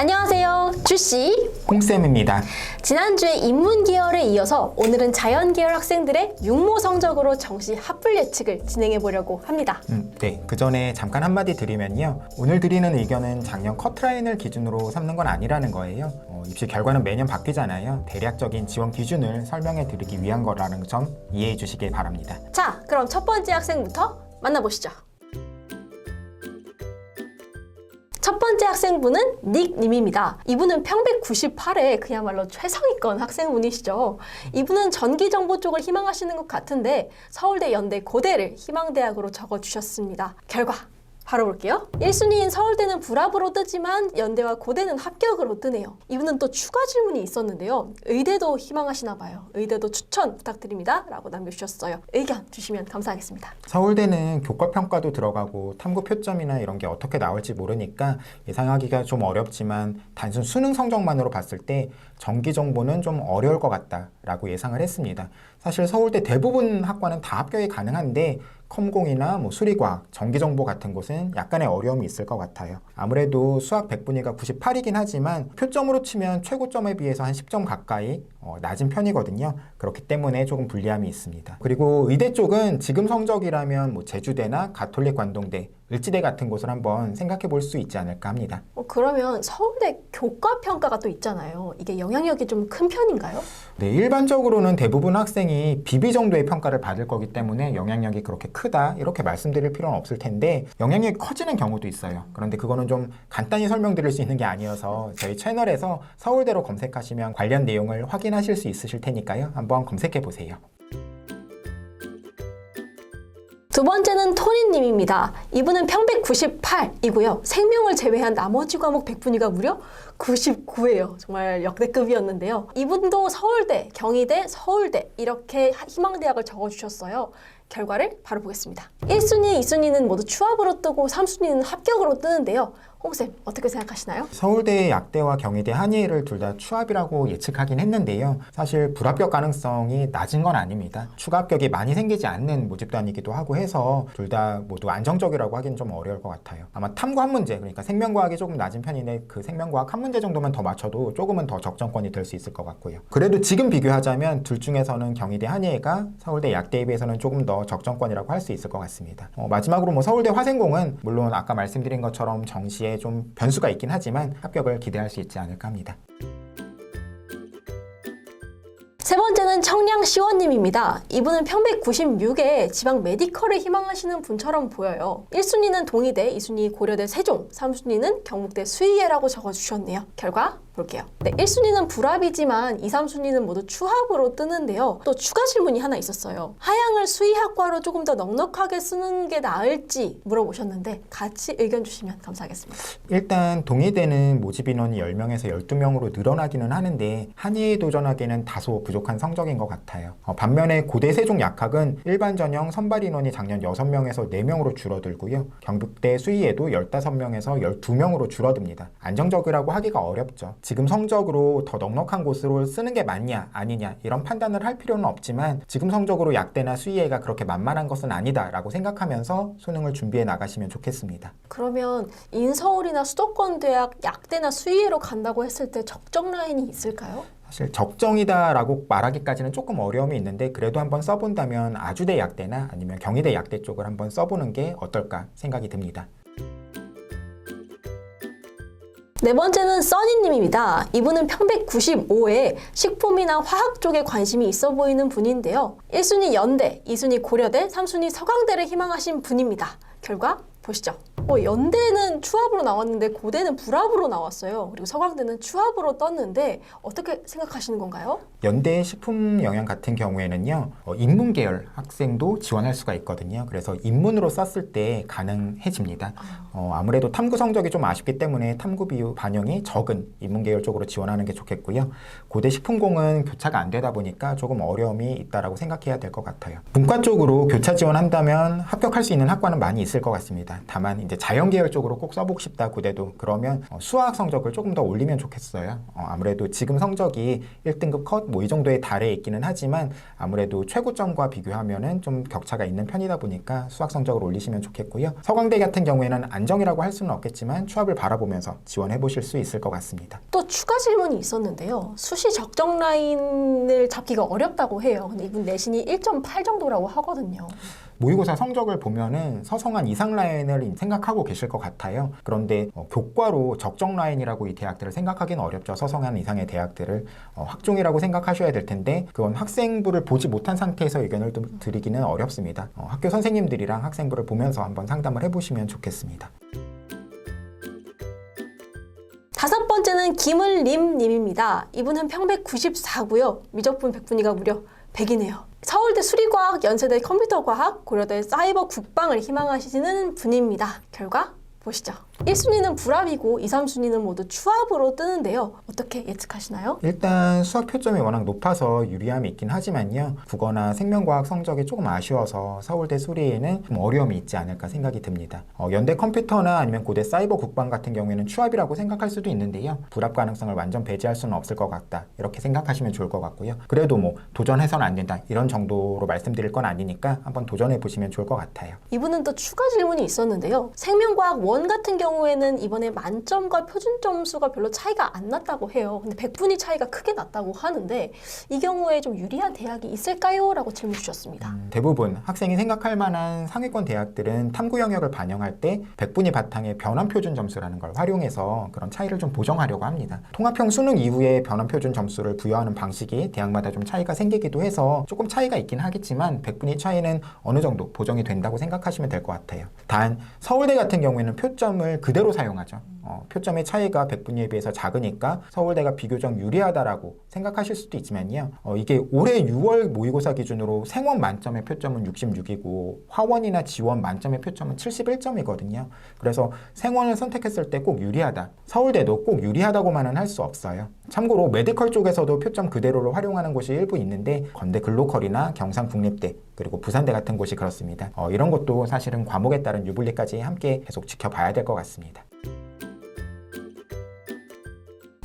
안녕하세요. 주씨. 홍쌤입니다. 지난주에 인문 계열에 이어서 오늘은 자연 계열 학생들의 육모 성적으로 정시 합불 예측을 진행해 보려고 합니다. 음, 네, 그 전에 잠깐 한마디 드리면요. 오늘 드리는 의견은 작년 커트라인을 기준으로 삼는 건 아니라는 거예요. 어, 입시 결과는 매년 바뀌잖아요. 대략적인 지원 기준을 설명해 드리기 위한 거라는 점 이해해 주시길 바랍니다. 자, 그럼 첫 번째 학생부터 만나보시죠. 첫 번째 학생분은 닉님입니다. 이분은 평백 98에 그야말로 최상위권 학생분이시죠. 이분은 전기정보 쪽을 희망하시는 것 같은데 서울대, 연대, 고대를 희망대학으로 적어주셨습니다. 결과 바로 볼게요. 1순위인 서울대는 불합으로 뜨지만 연대와 고대는 합격으로 뜨네요. 이분은 또 추가 질문이 있었는데요. 의대도 희망하시나 봐요. 의대도 추천 부탁드립니다. 라고 남겨주셨어요. 의견 주시면 감사하겠습니다. 서울대는 교과 평가도 들어가고 탐구 표점이나 이런 게 어떻게 나올지 모르니까 예상하기가 좀 어렵지만 단순 수능 성적만으로 봤을 때 정기 정보는 좀 어려울 것 같다라고 예상을 했습니다. 사실 서울대 대부분 학과는 다 합격이 가능한데 컴공이나 뭐 수리과학, 전기정보 같은 곳은 약간의 어려움이 있을 것 같아요. 아무래도 수학 100분위가 98이긴 하지만 표점으로 치면 최고점에 비해서 한 10점 가까이 어, 낮은 편이거든요. 그렇기 때문에 조금 불리함이 있습니다. 그리고 의대 쪽은 지금 성적이라면 뭐 제주대나 가톨릭 관동대, 을지대 같은 곳을 한번 생각해 볼 수 있지 않을까 합니다. 어, 그러면 서울대 교과 평가가 또 있잖아요. 이게 영향력이 좀 큰 편인가요? 네, 일반적으로는 대부분 학생이 BB 정도의 평가를 받을 거기 때문에 영향력이 그렇게 크다 이렇게 말씀드릴 필요는 없을 텐데 영향력이 커지는 경우도 있어요. 그런데 그거는 좀 간단히 설명드릴 수 있는 게 아니어서 저희 채널에서 서울대로 검색하시면 관련 내용을 확인하실 수 있으실 테니까요. 한번 검색해 보세요. 두 번째는 토니님입니다. 이분은 평백 98이고요. 생명을 제외한 나머지 과목 100분위가 무려 99예요. 정말 역대급이었는데요. 이분도 서울대, 경희대, 서울대 이렇게 희망대학을 적어주셨어요. 결과를 바로 보겠습니다. 1순위, 2순위는 모두 추합으로 뜨고 3순위는 합격으로 뜨는데요. 홍쌤 어떻게 생각하시나요? 서울대 약대와 경희대 한예를 둘 다 추합이라고 예측하긴 했는데요. 사실 불합격 가능성이 낮은 건 아닙니다. 추가 합격이 많이 생기지 않는 모집단이기도 하고 해서 둘 다 모두 안정적이라고 하기는 좀 어려울 것 같아요. 아마 탐구 한 문제, 그러니까 생명과학이 조금 낮은 편인데 그 생명과학 한 문제 정도만 더 맞춰도 조금은 더 적정권이 될 수 있을 것 같고요. 그래도 지금 비교하자면 둘 중에서는 경희대 한예가 서울대 약대에 비해서는 조금 더 적정권이라고 할 수 있을 것 같습니다. 어, 마지막으로 뭐 서울대 화생공은 물론 아까 말씀드린 것처럼 정시에 좀 변수가 있긴 하지만 합격을 기대할 수 있지 않을까 합니다. 세 번째는 청량 시원님입니다. 이분은 평백 96에 지방 메디컬을 희망하시는 분처럼 보여요. 1순위는 동의대, 2순위 고려대 세종, 3순위는 경북대 수의예라고 적어주셨네요. 결과 볼게요. 네, 1순위는 불합이지만 2, 3순위는 모두 추합으로 뜨는데요. 또 추가 질문이 하나 있었어요. 하향을 수의학과로 조금 더 넉넉하게 쓰는 게 나을지 물어보셨는데 같이 의견 주시면 감사하겠습니다. 일단 동의대는 모집 인원이 10명에서 12명으로 늘어나기는 하는데 한의에 도전하기에는 다소 부족 한 성적인 것 같아요. 어, 반면에 고대 세종 약학은 일반 전형 선발 인원이 작년 6명에서 4명으로 줄어들고요. 경북대 수의에도 15명에서 12명으로 줄어듭니다. 안정적이라고 하기가 어렵죠. 지금 성적으로 더 넉넉한 곳으로 쓰는 게 맞냐 아니냐 이런 판단을 할 필요는 없지만 지금 성적으로 약대나 수의회가 그렇게 만만한 것은 아니다라고 생각하면서 수능을 준비해 나가시면 좋겠습니다. 그러면 인서울이나 수도권 대학 약대나 수의예로 간다고 했을 때 적정 라인이 있을까요? 사실 적정이다라고 말하기까지는 조금 어려움이 있는데 그래도 한번 써본다면 아주대 약대나 아니면 경희대 약대 쪽을 한번 써보는 게 어떨까 생각이 듭니다. 네 번째는 써니님입니다. 이분은 평백 95에 식품이나 화학 쪽에 관심이 있어 보이는 분인데요. 1순위 연대, 2순위 고려대, 3순위 서강대를 희망하신 분입니다. 결과 보시죠. 어, 연대는 추합으로 나왔는데 고대는 불합으로 나왔어요. 그리고 서강대는 추합으로 떴는데 어떻게 생각하시는 건가요? 연대 식품 영양 같은 경우에는요 어, 인문 계열 학생도 지원할 수가 있거든요. 그래서 인문으로 썼을 때 가능해집니다. 어, 아무래도 탐구 성적이 좀 아쉽기 때문에 탐구 비율 반영이 적은 인문 계열 쪽으로 지원하는 게 좋겠고요. 고대 식품공은 교차가 안 되다 보니까 조금 어려움이 있다라고 생각해야 될 것 같아요. 문과 쪽으로 교차 지원한다면 합격할 수 있는 학과는 많이 있을 것 같습니다. 다만 이제 자연 계열 쪽으로 꼭 써보고 싶다 고대도 그러면 어, 수학 성적을 조금 더 올리면 좋겠어요. 어, 아무래도 지금 성적이 1등급 컷 뭐 이 정도에 달해 있기는 하지만 아무래도 최고점과 비교하면은 좀 격차가 있는 편이다 보니까 수학 성적을 올리시면 좋겠고요. 서강대 같은 경우에는 안정이라고 할 수는 없겠지만 취업을 바라보면서 지원해 보실 수 있을 것 같습니다. 또 추가 질문이 있었는데요. 수시 적정 라인을 잡기가 어렵다고 해요. 근데 이분 내신이 1.8 정도라고 하거든요. 모의고사 성적을 보면은 서성한 이상 라인을 생각하고 계실 것 같아요. 그런데 어, 교과로 적정 라인이라고 이 대학들을 생각하기는 어렵죠. 서성한 이상의 대학들을 어, 학종이라고 생각하셔야 될 텐데 그건 학생부를 보지 못한 상태에서 의견을 좀 드리기는 어렵습니다. 어, 학교 선생님들이랑 학생부를 보면서 한번 상담을 해보시면 좋겠습니다. 다섯 번째는 김을림 님입니다. 이분은 평백 94고요. 미적분 100분위가 무려 100이네요. 서울대 수리과학, 연세대 컴퓨터과학, 고려대 사이버 국방을 희망하시는 분입니다. 결과 보시죠. 1순위는 불합이고 2, 3순위는 모두 추합으로 뜨는데요. 어떻게 예측하시나요? 일단 수학 표점이 워낙 높아서 유리함이 있긴 하지만요. 국어나 생명과학 성적이 조금 아쉬워서 서울대 수리에는 좀 어려움이 있지 않을까 생각이 듭니다. 어, 연대 컴퓨터나 아니면 고대 사이버 국방 같은 경우에는 추합이라고 생각할 수도 있는데요. 불합 가능성을 완전 배제할 수는 없을 것 같다. 이렇게 생각하시면 좋을 것 같고요. 그래도 뭐 도전해서는 안 된다. 이런 정도로 말씀드릴 건 아니니까 한번 도전해 보시면 좋을 것 같아요. 이분은 또 추가 질문이 있었는데요. 생명과학 원 같은 경우 에는 이번에 만점과 표준 점수가 별로 차이가 안 났다고 해요. 근데 100분위 차이가 크게 났다고 하는데 이 경우에 좀 유리한 대학이 있을까요? 라고 질문 주셨습니다. 음, 대부분 학생이 생각할 만한 상위권 대학들은 탐구 영역을 반영할 때 100분위 바탕에 변환 표준 점수라는 걸 활용해서 그런 차이를 좀 보정하려고 합니다. 통합형 수능 이후에 변환 표준 점수를 부여하는 방식이 대학마다 좀 차이가 생기기도 해서 조금 차이가 있긴 하겠지만 100분위 차이는 어느 정도 보정이 된다고 생각하시면 될 것 같아요. 단 서울대 같은 경우에는 표점을 그대로 사용하죠. 어, 표점의 차이가 100분위에 비해서 작으니까 서울대가 비교적 유리하다라고 생각하실 수도 있지만요. 어, 이게 올해 6월 모의고사 기준으로 생원 만점의 표점은 66이고 화원이나 지원 만점의 표점은 71점이거든요. 그래서 생원을 선택했을 때 꼭 유리하다. 서울대도 꼭 유리하다고만은 할 수 없어요. 참고로 메디컬 쪽에서도 표점 그대로를 활용하는 곳이 일부 있는데 건대 글로컬이나 경상국립대 그리고 부산대 같은 곳이 그렇습니다. 어, 이런 것도 사실은 과목에 따른 유불리까지 함께 계속 지켜봐야 될 것 같습니다.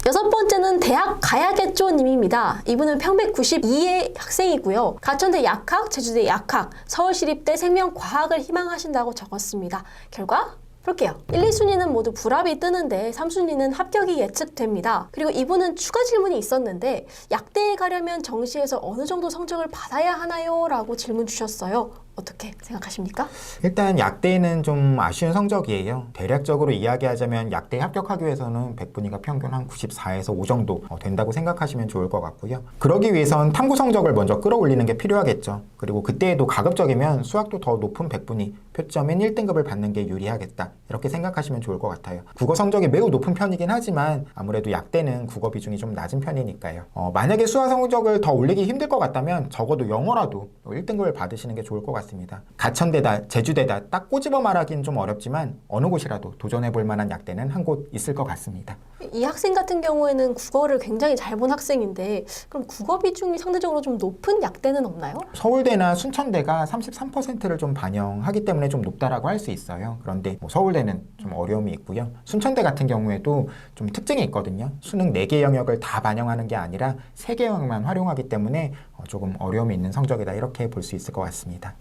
여섯 번째는 대학 가야겠죠 님입니다. 이분은 평백 92의 학생이고요. 가천대 약학, 제주대 약학, 서울시립대 생명과학을 희망하신다고 적었습니다. 결과 볼게요. 1, 2순위는 모두 불합이 뜨는데 3순위는 합격이 예측됩니다. 그리고 이분은 추가 질문이 있었는데 약대에 가려면 정시에서 어느 정도 성적을 받아야 하나요? 라고 질문 주셨어요. 어떻게 생각하십니까? 일단 약대는 좀 아쉬운 성적이에요. 대략적으로 이야기하자면 약대에 합격하기 위해서는 100분위가 평균 한 94에서 5 정도 어, 된다고 생각하시면 좋을 것 같고요. 그러기 위해선 탐구 성적을 먼저 끌어올리는 게 필요하겠죠. 그리고 그때에도 가급적이면 수학도 더 높은 100분위, 표점인 1등급을 받는 게 유리하겠다. 이렇게 생각하시면 좋을 것 같아요. 국어 성적이 매우 높은 편이긴 하지만 아무래도 약대는 국어 비중이 좀 낮은 편이니까요. 어, 만약에 수학 성적을 더 올리기 힘들 것 같다면 적어도 영어라도 1등급을 받으시는 게 좋을 것 같 습니다. 가천대다, 제주대다 딱 꼬집어 말하기는 좀 어렵지만 어느 곳이라도 도전해 볼 만한 약대는 한 곳 있을 것 같습니다. 이 학생 같은 경우에는 국어를 굉장히 잘 본 학생인데 그럼 국어 비중이 상대적으로 좀 높은 약대는 없나요? 서울대나 순천대가 33%를 좀 반영하기 때문에 좀 높다라고 할 수 있어요. 그런데 뭐 서울대는 좀 어려움이 있고요. 순천대 같은 경우에도 좀 특징이 있거든요. 수능 4개 영역을 다 반영하는 게 아니라 3개 영역만 활용하기 때문에 어, 조금 어려움이 있는 성적이다 이렇게 볼 수 있을 것 같습니다.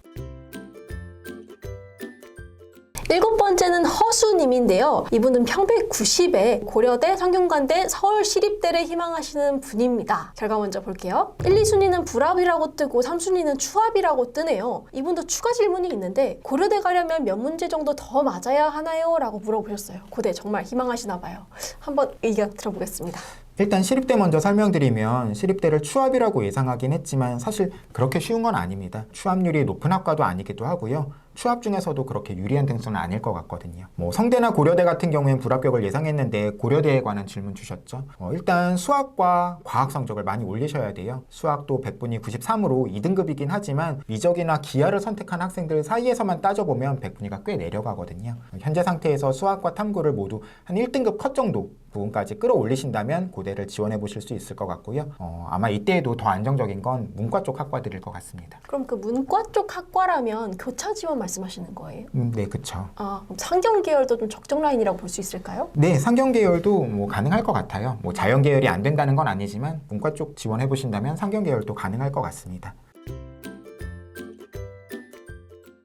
일곱 번째는 허수님인데요. 이분은 평백 90에 고려대, 성균관대, 서울시립대를 희망하시는 분입니다. 결과 먼저 볼게요. 1, 2순위는 불합이라고 뜨고 3순위는 추합이라고 뜨네요. 이분도 추가 질문이 있는데 고려대 가려면 몇 문제 정도 더 맞아야 하나요? 라고 물어보셨어요. 고대 정말 희망하시나 봐요. 한번 의견 들어보겠습니다. 일단 시립대 먼저 설명드리면 시립대를 추합이라고 예상하긴 했지만 사실 그렇게 쉬운 건 아닙니다. 추합률이 높은 학과도 아니기도 하고요. 추합 중에서도 그렇게 유리한 등수는 아닐 것 같거든요. 뭐 성대나 고려대 같은 경우엔 불합격을 예상했는데 고려대에 관한 질문 주셨죠. 어, 일단 수학과 과학 성적을 많이 올리셔야 돼요. 수학도 100분이 93으로 2등급이긴 하지만 미적이나 기하를 선택한 학생들 사이에서만 따져보면 100분위가 꽤 내려가거든요. 현재 상태에서 수학과 탐구를 모두 한 1등급 컷 정도 부분까지 끌어올리신다면 고대를 지원해 보실 수 있을 것 같고요. 어, 아마 이때에도 더 안정적인 건 문과 쪽 학과들일 것 같습니다. 그럼 그 문과 쪽 학과라면 교차 지원 말씀하시는 거예요? 음, 네, 그쵸. 아, 그럼 상경 계열도 좀 적정 라인이라고 볼 수 있을까요? 네, 상경 계열도 뭐 가능할 것 같아요. 뭐 자연 계열이 안 된다는 건 아니지만 문과 쪽 지원해 보신다면 상경 계열도 가능할 것 같습니다.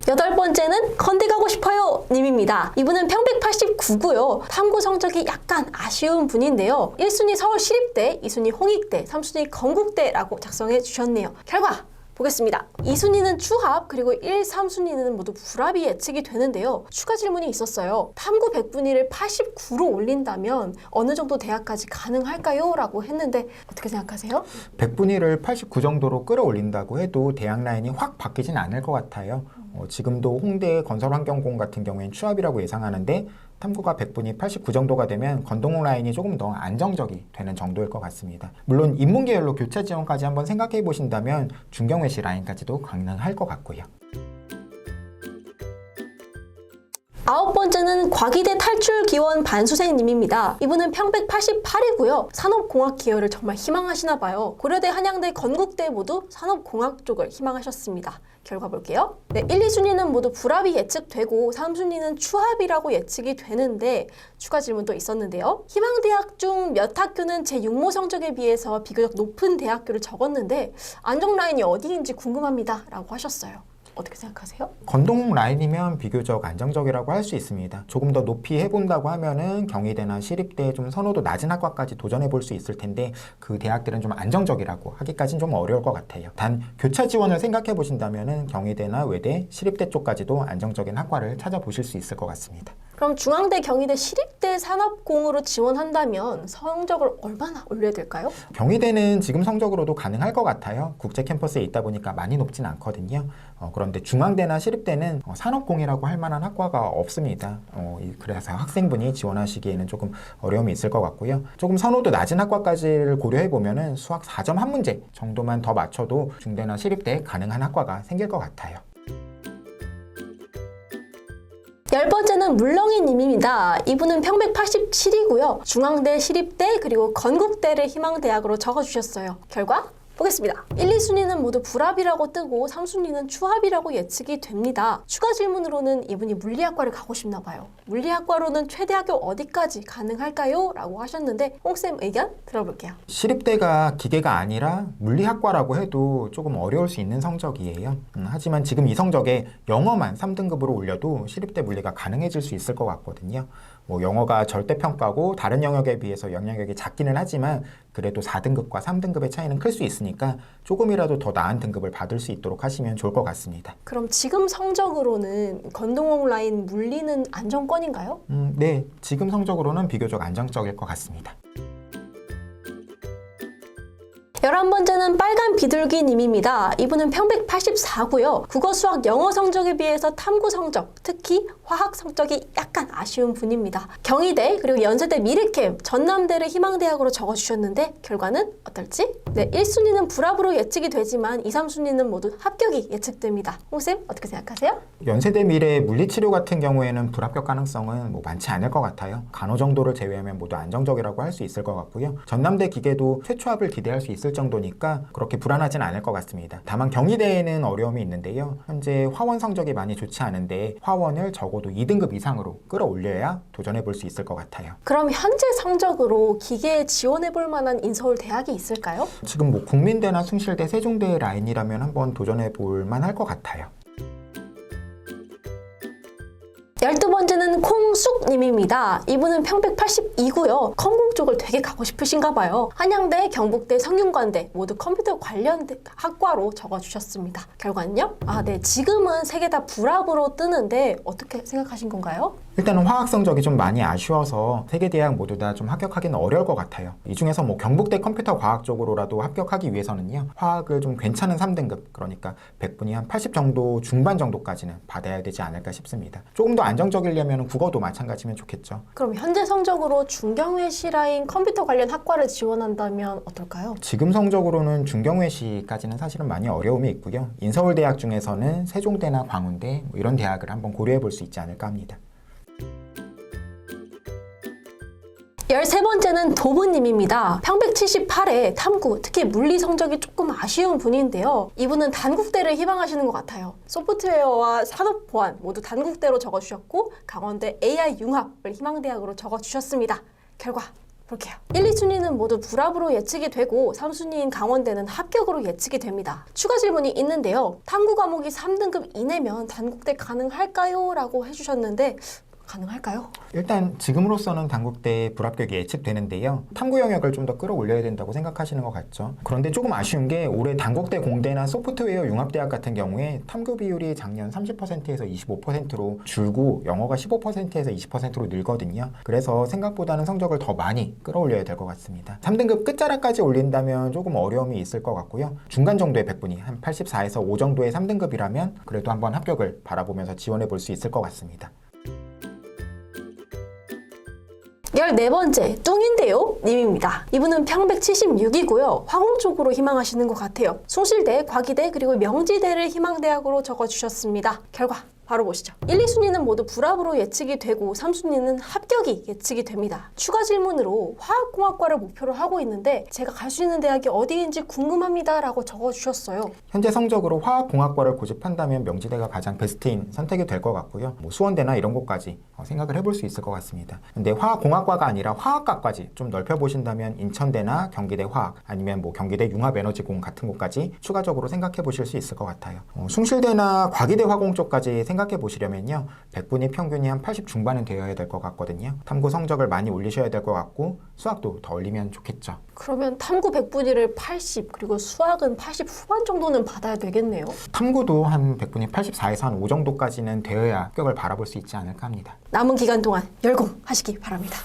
여덟 번째는 건대 가고 싶어요 님입니다. 이분은 평백 89고요. 탐구 성적이 약간 아쉬운 분인데요. 1순위 서울 시립대, 2순위 홍익대, 3순위 건국대라고 작성해 주셨네요. 결과 보겠습니다. 2순위는 추합, 그리고 1, 3순위는 모두 불합이 예측이 되는데요. 추가 질문이 있었어요. 탐구 100분위를 89로 올린다면 어느 정도 대학까지 가능할까요? 라고 했는데 어떻게 생각하세요? 100분위를 89 정도로 끌어올린다고 해도 대학 라인이 확 바뀌진 않을 것 같아요. 어, 지금도 홍대 건설환경공 같은 경우엔 추합이라고 예상하는데 탐구가 100분이 89 정도가 되면 건동홍 라인이 조금 더 안정적이 되는 정도일 것 같습니다. 물론 인문계열로 교차 지원까지 한번 생각해 보신다면 중경외시 라인까지도 가능할 것 같고요. 아홉 번째는 과기대 탈출 기원 반수생님입니다. 이분은 평백 88이고요. 산업공학 계열을 정말 희망하시나 봐요. 고려대, 한양대, 건국대 모두 산업공학 쪽을 희망하셨습니다. 결과 볼게요. 네, 1, 2순위는 모두 불합이 예측되고 3순위는 추합이라고 예측이 되는데 추가 질문도 있었는데요. 희망대학 중 몇 학교는 제 육모 성적에 비해서 비교적 높은 대학교를 적었는데 안정 라인이 어디인지 궁금합니다. 라고 하셨어요. 어떻게 생각하세요? 건동 라인이면 비교적 안정적이라고 할 수 있습니다. 조금 더 높이 해본다고 하면은 경희대나 시립대 좀 선호도 낮은 학과까지 도전해 볼 수 있을 텐데 그 대학들은 좀 안정적이라고 하기까지는 좀 어려울 것 같아요. 단 교차 지원을 생각해 보신다면은 경희대나 외대, 시립대 쪽까지도 안정적인 학과를 찾아보실 수 있을 것 같습니다. 그럼 중앙대, 경희대, 시립대 산업공으로 지원한다면 성적을 얼마나 올려야 될까요? 경희대는 지금 성적으로도 가능할 것 같아요. 국제 캠퍼스에 있다 보니까 많이 높진 않거든요. 어, 그런데 중앙대나 시립대는 어, 산업공이라고 할 만한 학과가 없습니다. 어, 이- 그래서 학생분이 지원하시기에는 조금 어려움이 있을 것 같고요. 조금 선호도 낮은 학과까지를 고려해 보면은 수학 4점 한 문제 정도만 더 맞춰도 중대나 시립대 가능한 학과가 생길 것 같아요. 열 번째는 물렁이 님입니다. 이분은 평백 87이고요. 중앙대, 시립대, 그리고 건국대를 희망대학으로 적어주셨어요. 결과 보겠습니다. 1, 2순위는 모두 불합이라고 뜨고 3순위는 추합이라고 예측이 됩니다. 추가 질문으로는 이분이 물리학과를 가고 싶나 봐요. 물리학과로는 최대 학교 어디까지 가능할까요? 라고 하셨는데 홍쌤 의견 들어볼게요. 시립대가 기계가 아니라 물리학과라고 해도 조금 어려울 수 있는 성적이에요. 음, 하지만 지금 이 성적에 영어만 3등급으로 올려도 시립대 물리가 가능해질 수 있을 것 같거든요. 뭐 영어가 절대평가고 다른 영역에 비해서 영향력이 작기는 하지만 그래도 4등급과 3등급의 차이는 클 수 있으니까 조금이라도 더 나은 등급을 받을 수 있도록 하시면 좋을 것 같습니다. 그럼 지금 성적으로는 건동홍 라인 물리는 안정권인가요? 음, 네, 지금 성적으로는 비교적 안정적일 것 같습니다. 열한 번째는 빨간 비둘기 님입니다. 이분은 평백 84고요. 국어, 수학, 영어 성적에 비해서 탐구 성적, 특히 화학 성적이 약간 아쉬운 분입니다. 경희대 그리고 연세대 미래캠, 전남대를 희망대학으로 적어 주셨는데 결과는 어떨지? 네, 1순위는 불합으로 예측이 되지만 2, 3순위는 모두 합격이 예측됩니다. 홍쌤 어떻게 생각하세요? 연세대 미래 물리치료 같은 경우에는 불합격 가능성은 뭐 많지 않을 것 같아요. 간호 정도를 제외하면 모두 안정적이라고 할 수 있을 것 같고요. 전남대 기계도 최초합을 기대할 수 있을 정도니까 그렇게 불안하진 않을 것 같습니다. 다만 경희대에는 어려움이 있는데요. 현재 화원 성적이 많이 좋지 않은데 화원을 적어도 2등급 이상으로 끌어올려야 도전해 볼 수 있을 것 같아요. 그럼 현재 성적으로 기계에 지원해 볼 만한 인서울 대학이 있을까요? 지금 뭐 국민대나 숭실대, 세종대 라인이라면 한번 도전해 볼 만할 것 같아요. 열두 번째는 콩숙님입니다. 이분은 평백 82고요. 컴공 쪽을 되게 가고 싶으신가 봐요. 한양대, 경북대, 성균관대 모두 컴퓨터 관련 대- 학과로 적어주셨습니다. 결과는요? 아, 네. 지금은 세 개 다 불합으로 뜨는데 어떻게 생각하신 건가요? 일단은 화학 성적이 좀 많이 아쉬워서 세계 대학 모두 다 좀 합격하기는 어려울 것 같아요. 이 중에서 뭐 경북대 컴퓨터 과학 쪽으로라도 합격하기 위해서는요. 화학을 좀 괜찮은 3등급 그러니까 100분이 한 80 정도 중반 정도까지는 받아야 되지 않을까 싶습니다. 조금 더 안정적이려면 국어도 마찬가지면 좋겠죠. 그럼 현재 성적으로 중경외시 라인 컴퓨터 관련 학과를 지원한다면 어떨까요? 지금 성적으로는 중경외시까지는 사실은 많이 어려움이 있고요. 인서울대학 중에서는 세종대나 광운대 뭐 이런 대학을 한번 고려해 볼 수 있지 않을까 합니다. 13번째는 도부님입니다. 평백 78에 탐구, 특히 물리 성적이 조금 아쉬운 분인데요. 이분은 단국대를 희망하시는 것 같아요. 소프트웨어와 산업 보안 모두 단국대로 적어주셨고 강원대 AI 융합을 희망대학으로 적어주셨습니다. 결과 볼게요. 1, 2순위는 모두 불합으로 예측이 되고 3순위인 강원대는 합격으로 예측이 됩니다. 추가 질문이 있는데요. 탐구 과목이 3등급 이내면 단국대 가능할까요? 라고 해주셨는데 가능할까요? 일단 지금으로서는 단국대 불합격이 예측되는데요. 탐구 영역을 좀 더 끌어올려야 된다고 생각하시는 것 같죠. 그런데 조금 아쉬운 게 올해 단국대 공대나 소프트웨어 융합대학 같은 경우에 탐구 비율이 작년 30%에서 25%로 줄고 영어가 15%에서 20%로 늘거든요. 그래서 생각보다는 성적을 더 많이 끌어올려야 될 것 같습니다. 3등급 끝자락까지 올린다면 조금 어려움이 있을 것 같고요. 중간 정도의 백분위 한 84에서 5 정도의 3등급이라면 그래도 한번 합격을 바라보면서 지원해 볼 수 있을 것 같습니다. 14번째 뚱인데요 님입니다. 이분은 평백 76이고요. 화공 쪽으로 희망하시는 것 같아요. 숭실대, 과기대 그리고 명지대를 희망대학으로 적어주셨습니다. 결과 바로 보시죠. 1, 2순위는 모두 불합으로 예측이 되고 3순위는 합격이 예측이 됩니다. 추가 질문으로 화학공학과를 목표로 하고 있는데 제가 갈 수 있는 대학이 어디인지 궁금합니다 라고 적어주셨어요. 현재 성적으로 화학공학과를 고집한다면 명지대가 가장 베스트인 선택이 될 것 같고요. 뭐 수원대나 이런 곳까지 어, 생각을 해볼 수 있을 것 같습니다. 근데 화학공학과가 아니라 화학과까지 좀 넓혀보신다면 인천대나 경기대 화학 아니면 뭐 경기대 융합에너지공 같은 곳까지 추가적으로 생각해 보실 수 있을 것 같아요. 어, 숭실대나 과기대 화공 쪽까지 생각 해 보시려면요. 백분위 평균이 한 80 중반은 되어야 될 것 같거든요. 탐구 성적을 많이 올리셔야 될 것 같고 수학도 더 올리면 좋겠죠. 그러면 탐구 100분위를 80 그리고 수학은 80 후반 정도는 받아야 되겠네요. 탐구도 한 백분위 84에서 한 5 정도까지는 되어야 합격을 바라볼 수 있지 않을까 합니다. 남은 기간 동안 열공하시기 바랍니다.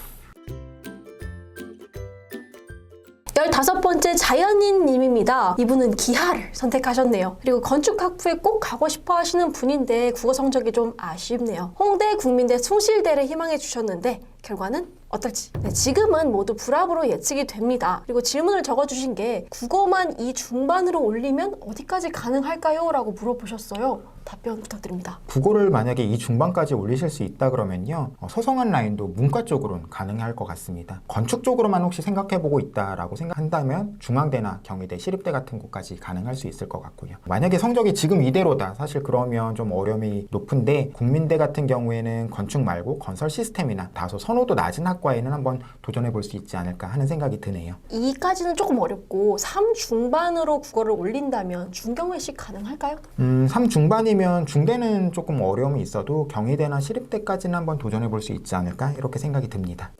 열다섯 번째 자연인 님입니다. 이분은 기하를 선택하셨네요. 그리고 건축학부에 꼭 가고 싶어 하시는 분인데 국어 성적이 좀 아쉽네요. 홍대, 국민대, 숭실대를 희망해 주셨는데 결과는 어떨지. 네, 지금은 모두 불합으로 예측이 됩니다. 그리고 질문을 적어주신 게 국어만 이 중반으로 올리면 어디까지 가능할까요? 라고 물어보셨어요. 답변 부탁드립니다. 국어를 만약에 이 중반까지 올리실 수 있다 그러면요 어, 서성한 라인도 문과 쪽으로는 가능할 것 같습니다 건축 쪽으로만 혹시 생각해보고 있다라고 생각한다면 중앙대나 경희대 시립대 같은 곳까지 가능할 수 있을 것 같고요 만약에 성적이 지금 이대로다 사실 그러면 좀 어려움이 높은데 국민대 같은 경우에는 건축 말고 건설 시스템이나 다소 선호도 낮은 학과에는 한번 도전해 볼 수 있지 않을까 하는 생각이 드네요 2까지는 조금 어렵고 3 중반으로 국어를 올린다면 중경외식 가능할까요? 음, 3 중반이 면 중대는 조금 어려움이 있어도 경희대나 시립대까지는 한번 도전해 볼 수 있지 않을까 이렇게 생각이 듭니다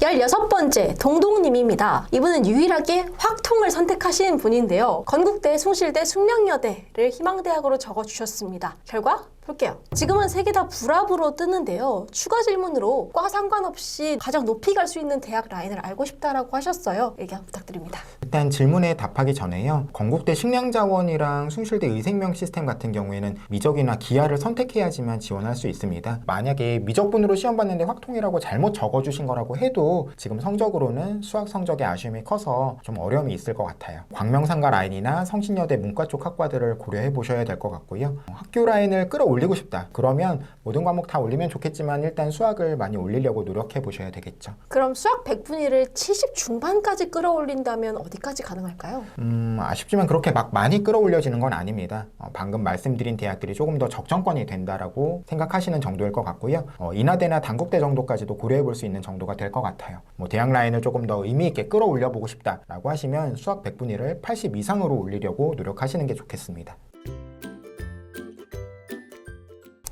16번째 동동님입니다. 이분은 유일하게 확통을 선택하신 분인데요. 건국대, 숭실대, 숙명여대를 희망대학으로 적어주셨습니다. 결과 볼게요. 지금은 세 개 다 불합으로 뜨는데요. 추가 질문으로 과 상관없이 가장 높이 갈 수 있는 대학 라인을 알고 싶다라고 하셨어요. 의견 부탁드립니다. 일단 질문에 답하기 전에요. 건국대 식량자원이랑 숭실대 의생명 시스템 같은 경우에는 미적이나 기하를 선택해야지만 지원할 수 있습니다. 만약에 미적분으로 시험 봤는데 확통이라고 잘못 적어주신 거라고 해도 지금 성적으로는 수학 성적의 아쉬움이 커서 좀 어려움이 있을 것 같아요. 광명상가 라인이나 성신여대 문과 쪽 학과들을 고려해 보셔야 될 것 같고요. 학교 라인을 끌어올 리고 싶다. 그러면 모든 과목 다 올리면 좋겠지만 일단 수학을 많이 올리려고 노력해 보셔야 되겠죠. 그럼 수학 100분위를 70 중반까지 끌어올린다면 어디까지 가능할까요? 음, 아쉽지만 그렇게 막 많이 끌어올려지는 건 아닙니다. 어, 방금 말씀드린 대학들이 조금 더 적정권이 된다라고 생각하시는 정도일 것 같고요. 어, 인하대나 단국대 정도까지도 고려해 볼 수 있는 정도가 될 것 같아요. 뭐 대학 라인을 조금 더 의미 있게 끌어올려 보고 싶다라고 하시면 수학 100분위를 80 이상으로 올리려고 노력하시는 게 좋겠습니다.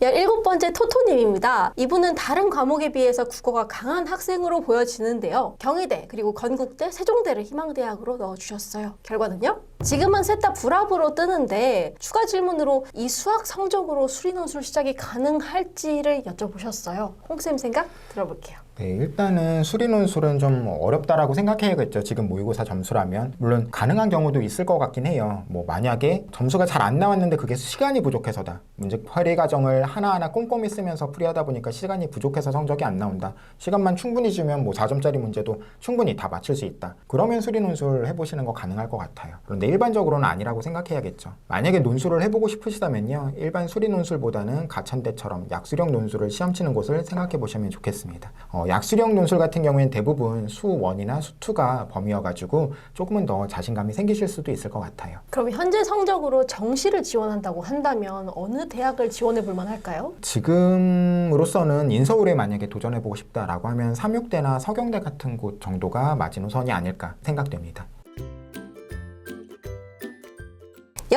17번째 토토님입니다. 이분은 다른 과목에 비해서 국어가 강한 학생으로 보여지는데요. 경희대 그리고 건국대, 세종대를 희망대학으로 넣어주셨어요. 결과는요? 지금은 셋 다 불합으로 뜨는데 추가 질문으로 이 수학 성적으로 수리논술 시작이 가능할지를 여쭤보셨어요. 홍쌤 생각 들어볼게요. 네, 일단은 수리 논술은 좀 어렵다라고 생각해야겠죠. 지금 모의고사 점수라면. 물론 가능한 경우도 있을 것 같긴 해요. 뭐 만약에 점수가 잘 안 나왔는데 그게 시간이 부족해서다. 문제 풀이 과정을 하나하나 꼼꼼히 쓰면서 풀이하다 보니까 시간이 부족해서 성적이 안 나온다. 시간만 충분히 주면 뭐 4점짜리 문제도 충분히 다 맞출 수 있다. 그러면 수리 논술 해보시는 거 가능할 것 같아요. 그런데 일반적으로는 아니라고 생각해야겠죠. 만약에 논술을 해보고 싶으시다면요. 일반 수리 논술보다는 가천대처럼 약수령 논술을 시험 치는 곳을 생각해 보시면 좋겠습니다. 어, 약수령 논술 같은 경우에는 대부분 수1이나 수2가 범위여가지고 조금은 더 자신감이 생기실 수도 있을 것 같아요. 그럼 현재 성적으로 정시를 지원한다고 한다면 어느 대학을 지원해 볼 만할까요? 지금으로서는 인서울에 만약에 도전해보고 싶다라고 하면 삼육대나 서경대 같은 곳 정도가 마지노선이 아닐까 생각됩니다.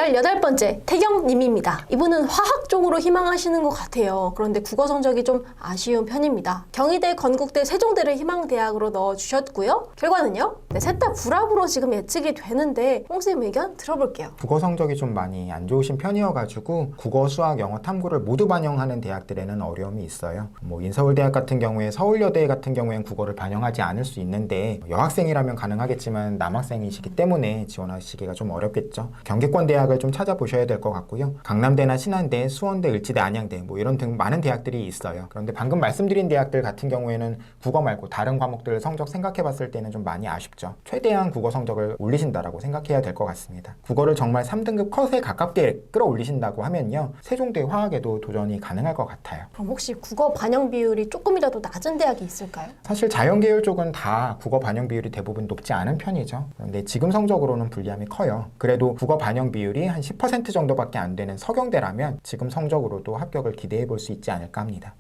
18번째 태경님입니다. 이분은 화학 쪽으로 희망하시는 것 같아요. 그런데 국어 성적이 좀 아쉬운 편입니다. 경희대, 건국대, 세종대를 희망대학으로 넣어주셨고요. 결과는요? 네, 셋다 불합으로 지금 예측이 되는데 홍쌤 의견 들어볼게요. 국어 성적이 좀 많이 안 좋으신 편이어가지고 국어, 수학, 영어, 탐구를 모두 반영하는 대학들에는 어려움이 있어요. 뭐 인서울대학 같은 경우에 서울여대 같은 경우엔 국어를 반영하지 않을 수 있는데 여학생이라면 가능하겠지만 남학생이시기 때문에 지원하시기가 좀 어렵겠죠. 경기권 대학 을 좀 찾아보셔야 될 것 같고요. 강남대나 신한대, 수원대, 을지대, 안양대 뭐 이런 등 많은 대학들이 있어요. 그런데 방금 말씀드린 대학들 같은 경우에는 국어 말고 다른 과목들 성적 생각해 봤을 때는 좀 많이 아쉽죠. 최대한 국어 성적을 올리신다라고 생각해야 될 것 같습니다. 국어를 정말 3등급 컷에 가깝게 끌어올리신다고 하면요. 세종대 화학에도 도전이 가능할 것 같아요. 그럼 혹시 국어 반영 비율이 조금이라도 낮은 대학이 있을까요? 사실 자연계열 쪽은 다 국어 반영 비율이 대부분 높지 않은 편이죠. 그런데 지금 성적으로는 불리함이 커요. 그래도 국어 반영 비율 이 한 10% 정도밖에 안 되는 서경대라면 지금 성적으로도 합격을 기대해 볼 수 있지 않을까 합니다.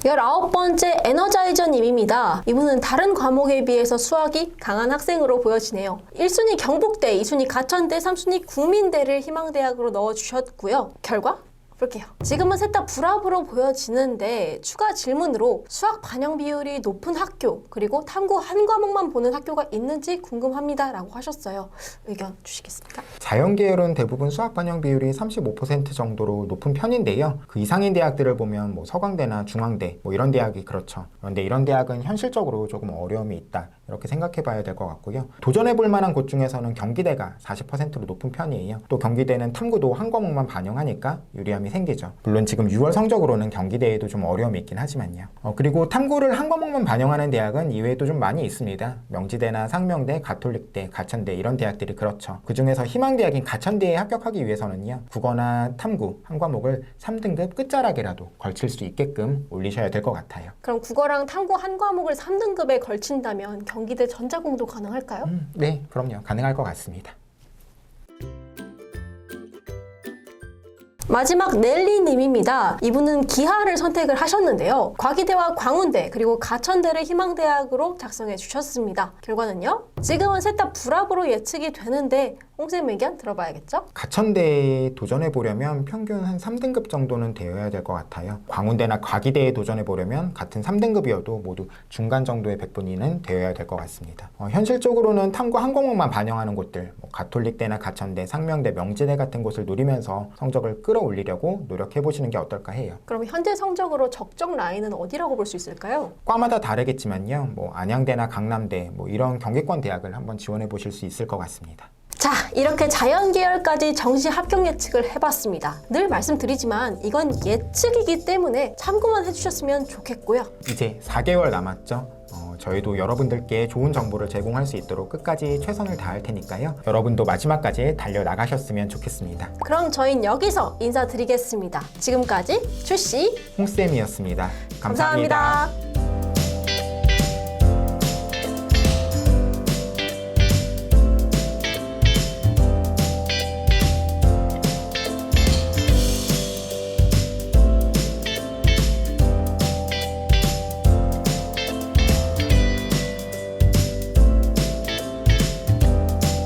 19번째 에너자이저 님입니다. 이분은 다른 과목에 비해서 수학이 강한 학생으로 보여지네요. 1순위 경북대, 2순위 가천대, 3순위 국민대를 희망대학으로 넣어주셨고요. 결과? 볼게요. 지금은 셋 다 불합으로 보여지는데 추가 질문으로 수학 반영 비율이 높은 학교 그리고 탐구 한 과목만 보는 학교가 있는지 궁금합니다 라고 하셨어요. 의견 주시겠습니까? 자연 계열은 대부분 수학 반영 비율이 35% 정도로 높은 편인데요. 그 이상인 대학들을 보면 뭐 서강대나 중앙대 뭐 이런 대학이 그렇죠. 그런데 이런 대학은 현실적으로 조금 어려움이 있다. 이렇게 생각해 봐야 될 것 같고요. 도전해 볼 만한 곳 중에서는 경기대가 40%로 높은 편이에요. 또 경기대는 탐구도 한 과목만 반영하니까 유리함이 생기죠. 물론 지금 6월 성적으로는 경기대에도 좀 어려움이 있긴 하지만요. 어, 그리고 탐구를 한 과목만 반영하는 대학은 이외에도 좀 많이 있습니다. 명지대나 상명대, 가톨릭대, 가천대 이런 대학들이 그렇죠. 그 중에서 희망대학인 가천대에 합격하기 위해서는요. 국어나 탐구 한 과목을 3등급 끝자락이라도 걸칠 수 있게끔 올리셔야 될 것 같아요. 그럼 국어랑 탐구 한 과목을 3등급에 걸친다면 경기대 전자공도 가능할까요? 음, 네, 그럼요. 가능할 것 같습니다. 마지막 넬리님입니다. 이분은 기하를 선택을 하셨는데요. 과기대와 광운대 그리고 가천대를 희망대학으로 작성해 주셨습니다. 결과는요? 지금은 셋 다 불합으로 예측이 되는데 홍쌤 의견 들어봐야겠죠? 가천대에 도전해 보려면 평균 한 3등급 정도는 되어야 될 것 같아요. 광운대나 과기대에 도전해 보려면 같은 3등급이어도 모두 중간 정도의 백분위는 되어야 될 것 같습니다. 어, 현실적으로는 탐구 한 과목만 반영하는 곳들, 뭐 가톨릭대나 가천대, 상명대, 명지대 같은 곳을 노리면서 성적을 끌어올리려고 노력해 보시는 게 어떨까 해요. 그럼 현재 성적으로 적정 라인은 어디라고 볼 수 있을까요? 과마다 다르겠지만요. 뭐 안양대나 강남대, 뭐 이런 경기권 대학을 한번 지원해 보실 수 있을 것 같습니다. 자, 이렇게 자연 계열까지 정시 합격 예측을 해봤습니다. 늘 말씀드리지만 이건 예측이기 때문에 참고만 해주셨으면 좋겠고요. 이제 4개월 남았죠. 어, 저희도 여러분들께 좋은 정보를 제공할 수 있도록 끝까지 최선을 다할 테니까요. 여러분도 마지막까지 달려 나가셨으면 좋겠습니다. 그럼 저희는 여기서 인사드리겠습니다. 지금까지 출시 홍쌤이었습니다 감사합니다.